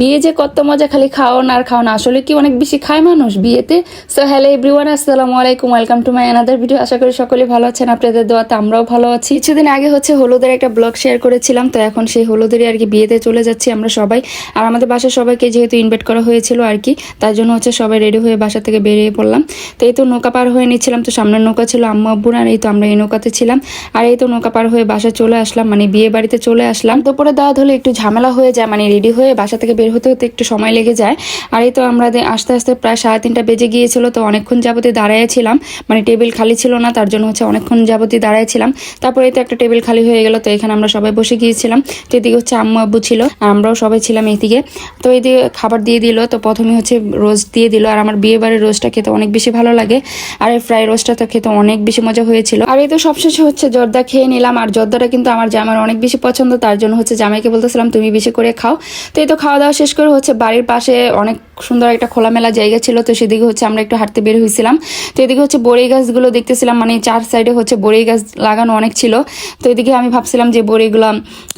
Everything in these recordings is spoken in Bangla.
বিয়ে যে কত মজা, খালি খাওয়ান আর খাওয়ান আসলে কি অনেক বেশি খায় মানুষ বিয়েতে? সো হ্যালো এভরিওয়ান আসসালামু আলাইকুম welcome to my another video আশা করি সকলে ভালো আছেন, আপনাদের দোয়াতে আমরাও ভালো আছি। কিছুদিন আগে হচ্ছে হলুদের একটা ব্লগ শেয়ার করেছিলাম, তো এখন সেই হলুদেরই আর কি বিয়েতে চলে যাচ্ছি আমরা সবাই। আর আমাদের বাসার সবাইকে যেহেতু ইনভাইট করা হয়েছিল আর কি, তার জন্য হচ্ছে সবাই রেডি হয়ে বাসা থেকে বেরিয়ে পড়লাম। তো এই তো নৌকা পার হয়ে নিচ্ছিলাম, তো সামনের নৌকা ছিল আম্মু আব্বুর, আর এই তো আমরা এই নৌকাতে ছিলাম। আর এই তো নৌকা পার হয়ে বাসা চলে আসলাম মানে বিয়ে বাড়িতে চলে আসলাম। দুপুরে দাওয়াত হলে একটু ঝামেলা হয়ে যায় মানে রেডি হয়ে বাসা থেকে বের হতে হতে একটু সময় লেগে যায়। আর এই তো আমরা আস্তে আস্তে প্রায় সাড়ে তিনটা বেজে গিয়েছিল, তো অনেকক্ষণ যাবতীয় দাঁড়াইছিলাম মানে টেবিল খালি ছিল না, তার জন্য হচ্ছে অনেকক্ষণ যাবতীয় দাঁড়াইছিলাম তারপরে তো একটা টেবিল খালি হয়ে গেল, তো এখানে আমরা সবাই বসে গিয়েছিলাম। তো এদিকে হচ্ছে আম্মু আব্বু ছিল, আর আমরাও সবাই ছিলাম এইদিকে তো এইদিকে খাবার দিয়ে দিল, তো প্রথমে হচ্ছে রোস্ট দিয়ে দিল, আর আমার বিয়ে বাড়ির রোস্টটা খেতে অনেক বেশি ভালো লাগে। আর এই ফ্রাই রোস্টটা তো খেতে অনেক বেশি মজা হয়েছিল। আর এই তো সবশেষে হচ্ছে জর্দা খেয়ে নিলাম, আর জর্দাটা কিন্তু আমার জামার অনেক বেশি পছন্দ, তার জন্য হচ্ছে জামাইকে বলতেছিলাম, তুমি বেশি করে খাও। তো এই তো খাওয়া দাওয়া শেষ করে হচ্ছে বাড়ির পাশে অনেক সুন্দর একটা খোলামেলা জায়গা ছিল, তো সেদিকে হচ্ছে আমরা একটু হাঁটতে বের হয়েছিলাম। তো এদিকে হচ্ছে বড়ি গাছগুলো দেখতেছিলাম মানে চার সাইডে হচ্ছে বড়ি গাছ লাগানো অনেক ছিল। তো এদিকে আমি ভাবছিলাম যে বড়িগুলো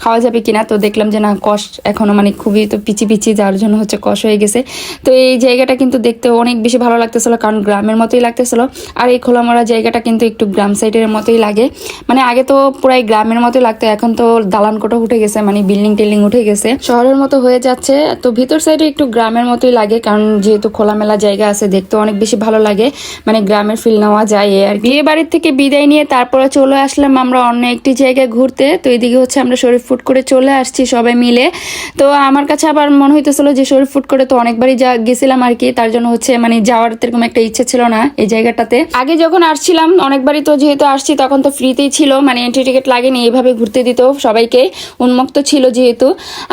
খাওয়া যাবে কিনা, তো দেখলাম যে না, কষ এখনও মানে খুবই তো পিচি পিচি, যার জন্য হচ্ছে কষ হয়ে গেছে। তো এই জায়গাটা কিন্তু দেখতে অনেক বেশি ভালো লাগতেছিল, কারণ গ্রামের মতোই লাগতেছিল। আর এই খোলামরা জায়গাটা কিন্তু একটু গ্রাম সাইডের মতোই লাগে। মানে আগে তো পুরাই গ্রামের মতোই লাগতো, এখন তো দালান কোটা উঠে গেছে মানে বিল্ডিং টিল্ডিং উঠে গেছে। শহরের মতো হয়ে যাচ্ছে তো ভিতর সাইডে একটু গ্রামের মতোই লাগে, কারণ যেহেতু খোলামেলা জায়গা আছে, দেখতে অনেক বেশি ভালো লাগে। মানে গ্রামের ফিল নেওয়া যায় আর বিয়ে বাড়ির থেকে বিদায় নিয়ে তারপরে চলে আসলাম আমরা অন্য একটি জায়গায় ঘুরতে। তো এদিকে হচ্ছে আমরা শরীর ফুট করে চলে আসছি সবাই মিলে। তো আমার কাছে আবার মনে হইতেছিল যে শরীর ফুট করে তো অনেকবারই যা গেছিলাম আর কি, তার জন্য হচ্ছে মানে যাওয়ার এরকম একটা ইচ্ছে ছিল না এই জায়গাটাতে। আগে যখন আসছিলাম, অনেকবারই তো যেহেতু আসছি, তখন তো ফ্রিতেই ছিল মানে এন্ট্রি টিকিট লাগেনি, এইভাবে ঘুরতে দিত সবাইকে, উন্মুক্ত ছিল যেহেতু।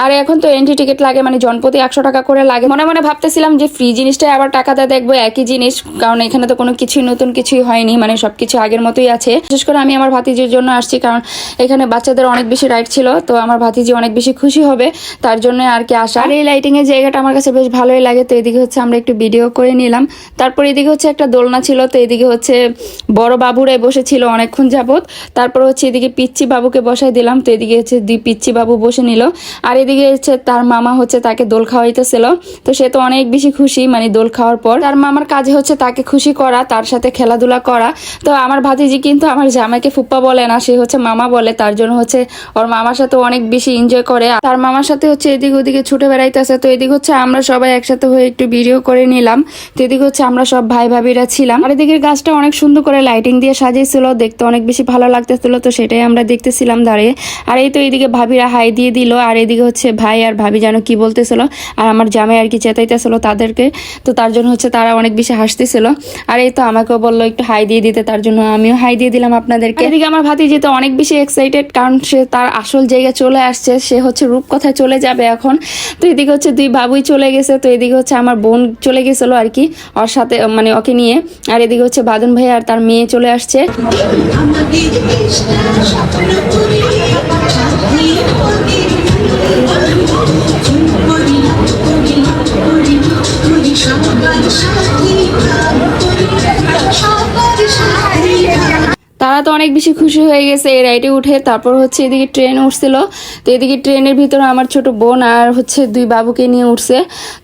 আর এখন তো এন্ট্রি টিকিট লাগে মানে জনপ্রতি একশো টাকা করে লাগে। মনে মনে ভাবতেছিলাম যে ফ্রি জিনিসটাই আবার টাকাতে দেখব একই জিনিস, কারণ এখানে তো কোনো কিছুই নতুন কিছুই হয়নি মানে সবকিছু আগের মতোই আছে। বিশেষ করে আমি আমার ভাতিজির জন্য আসছি, কারণ এখানে বাচ্চাদের অনেক বেশি রাইড ছিল, তো আমার ভাতিজি অনেক বেশি খুশি হবে, তার জন্য আর কি আসা আর এই এর জায়গাটা আমার কাছে বেশ ভালোই লাগে, তো এদিকে হচ্ছে আমরা একটু ভিডিও করে নিলাম। তারপর এদিকে হচ্ছে একটা দোলনা ছিল, তো এদিকে হচ্ছে বড় বাবুরাই বসেছিল অনেকক্ষণ যাবত তারপর হচ্ছে এদিকে পিচ্ছি বাবুকে বসাই দিলাম, তো এদিকে হচ্ছে দুই পিচ্ছি বাবু বসে নিল। আর এদিকে হচ্ছে তার মামা হচ্ছে দোল খাওয়াইতেছিল। তো সে তো অনেক বেশি খুশি মানে দোল খাওয়ার পর। তার মামার কাজে হচ্ছে তাকে খুশি করা, তার সাথে খেলাধুলা করা। তো আমার ভাতিজি কিন্তু আমার জামাইকে ফুপ্পা বলে না, সে হচ্ছে মামা বলে। তার জন্য হচ্ছে ওর মামার সাথে অনেক বেশি এনজয় করে। তার মামার সাথে হচ্ছে এদিকে ওদিকে ছুটে বেড়াইতেছে। তো এদিকে হচ্ছে আমরা সবাই একসাথে হয়ে একটু ভিডিও করে নিলাম। তো এদিকে হচ্ছে আমরা সব ভাই ভাবিরা ছিলাম। আর এদিকের গাছটা অনেক সুন্দর করে লাইটিং দিয়ে সাজিয়েছিল। দেখতে অনেক বেশি ভালো লাগতেছিল। তো সেটাই আমরা দেখতেছিলাম দাঁড়িয়ে। আর এই তো এদিকে ভাবিরা হাই দিয়ে দিল। আর এদিকে হচ্ছে ভাই আর ভাবি যেন কি বলতেছিল আর আমার জামাই আর কি চেতাইতেছিল তাদেরকে। তো তার জন্য হচ্ছে তারা অনেক বেশি হাসতেছিল। আর এই তো আমাকেও বলল একটু হাই দিয়ে দিতে তার জন্য আমিও হাই দিয়ে দিলাম আপনাদেরকে। এদিকে আমার ভাতি যেতে অনেক বেশি এক্সাইটেড কারণ সে তার আসল জায়গায় চলে আসছে। সে হচ্ছে রূপকথায় চলে যাবে এখন। তো এদিকে হচ্ছে দুই বাবুই চলে গেছে। তো এদিকে হচ্ছে আমার বোন চলে গেছিল আর কি ওর সাথে মানে ওকে নিয়ে। আর এদিকে হচ্ছে বাদন ভাই আর তার মেয়ে চলে আসছে। তারা তো অনেক বেশি খুশি হয়ে গেছে এই রাইডে উঠে। তারপর হচ্ছে এদিকে ট্রেন উঠছিল। তো এদিকে ট্রেনের ভিতরে আমার ছোট বোন আর হচ্ছে দুই বাবুকে নিয়ে উঠছে।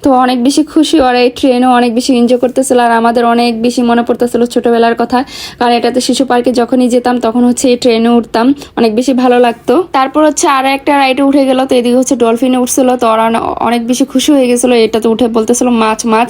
তো অনেক বেশি খুশি ওরা এই ট্রেনও অনেক বেশি এনজয় করতেছিল আর আমাদের অনেক বেশি মনে পড়তেছিল ছোটবেলার কথা। কারণ এটাতে শিশু পার্কে যখনই যেতাম তখন হচ্ছে এই ট্রেনে উঠতাম। অনেক বেশি ভালো লাগতো। তারপর হচ্ছে আর একটা রাইডে উঠে গেল। তো এদিকে হচ্ছে ডলফিনে উঠছিল। তো ওরা অনেক বেশি খুশি হয়ে গেছিল। এটাতে উঠে বলতেছিল, মাছ মাছ।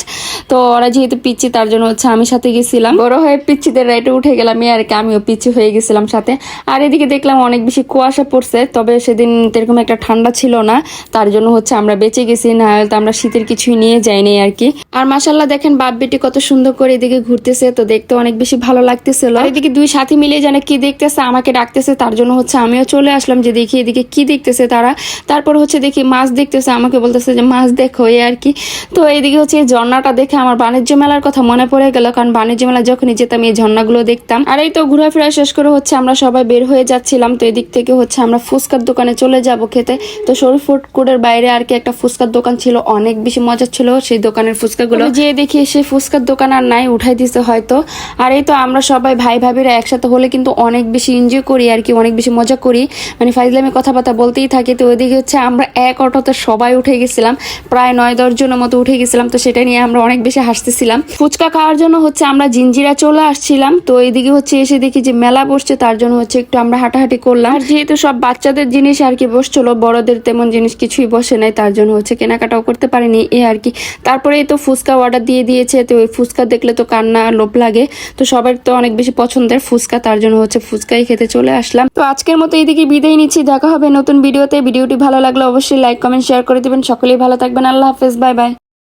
তো ওরা যেহেতু পিচ্ছি, তার জন্য হচ্ছে আমি সাথে গেছিলাম। বড় হয়ে পিচ্ছিদের রাইডে উঠে গেলাম। আর কি, আমিও পিচ্ছি হয়ে গেছিলাম সাথে। আর এদিকে দেখলাম অনেক বেশি কুয়াশা পড়ছে, তবে সেদিন এরকম একটা ঠান্ডা ছিল না, তার জন্য হচ্ছে আমরা বেঁচে গেছি, না হলে তো আমরা শীতের কিছুই নিয়ে যাইনি আর কি। আর মাসাল্লাহ দেখেন বাপ বেটি কত সুন্দর করে এদিকে ঘুরতেছে, তো দেখতে অনেক বেশি ভালো লাগতেছিল। এদিকে দুই সাথী মিলে যেন কি দেখতেছে, আমাকে ডাকতেছে, তার জন্য হচ্ছে আমিও চলে আসলাম যে দেখি এদিকে কি দেখতেছে তারা। তারপর হচ্ছে দেখি মাছ দেখতেছে, আমাকে বলতেছে যে, মাছ দেখো এই আর কি। তো এইদিকে হচ্ছে এই ঝর্ণাটা দেখে আমার বাণিজ্য মেলার কথা মনে পড়ে গেল, কারণ বাণিজ্য মেলা যখনই যেতাম, এই ঝর্ণাগুলো দেখতাম। আর এই তো ঘোরাফেরা শেষ করে হচ্ছে আমরা সবাই বের হয়ে যাচ্ছিলাম, তো এদিক থেকে হচ্ছে আমরা ফুচকার দোকানে চলে যাব খেতে। তো সরু ফুড কোর্টের বাইরে আর কি একটা ফুচকার দোকান ছিল, অনেক বেশি মজা ছিল সেই দোকানের ফুচকাগুলো। যে দেখি সেই ফুচকার দোকান আর নাই, উঠাই দিতে হয়তো। আর এই তো আমরা সবাই ভাই ভাবিরা একসাথে হলে কিন্তু অনেক বেশি এনজয় করি আর কি, অনেক বেশি মজা করি। মানে ফাইজলামি কথাবার্তা বলতেই থাকি, তো ওইদিকে হচ্ছে আমরা এক অটোতে সবাই উঠে গেছিলাম, প্রায় নয় দশ জনের মতো উঠে গেছিলাম, তো সেটা নিয়ে আমরা অনেক বেশি হাসতেছিলাম। ফুচকা খাওয়ার জন্য হচ্ছে আমরা জিঞ্জিরা চলে আসছিলাম, তো এইদিকে হচ্ছে এসে দেখি যে মেলা বসছে, তার জন্য হচ্ছে একটু আমরা হাঁটাহাঁটি করলাম। আর যেহেতু সব বাচ্চাদের জিনিস আর কি বসছিল, বড়দের তেমন জিনিস কিছুই বসে নাই, তার জন্য হচ্ছে কেনাকাটাও করতে পারিনি, এ আর কি। তারপরে তো ফুচকা অর্ডার দিয়ে দিয়েছে, তো ওই ফুচকা দেখলে তো কান্না, লোভ লাগে। তো সবার তো অনেক বেশি পছন্দের ফুচকা, তার জন্য হচ্ছে ফুচকাই খেতে চলে আসলাম। তো আজকের মতো এইদিকে বিদায় নিচ্ছি, দেখা হবে নতুন ভিডিওতে। ভিডিওটি ভালো লাগলে অবশ্যই লাইক কমেন্ট শেয়ার করে দিবেন। সকলেই ভালো থাকবেন, আল্লাহ হাফেজ বাই বাই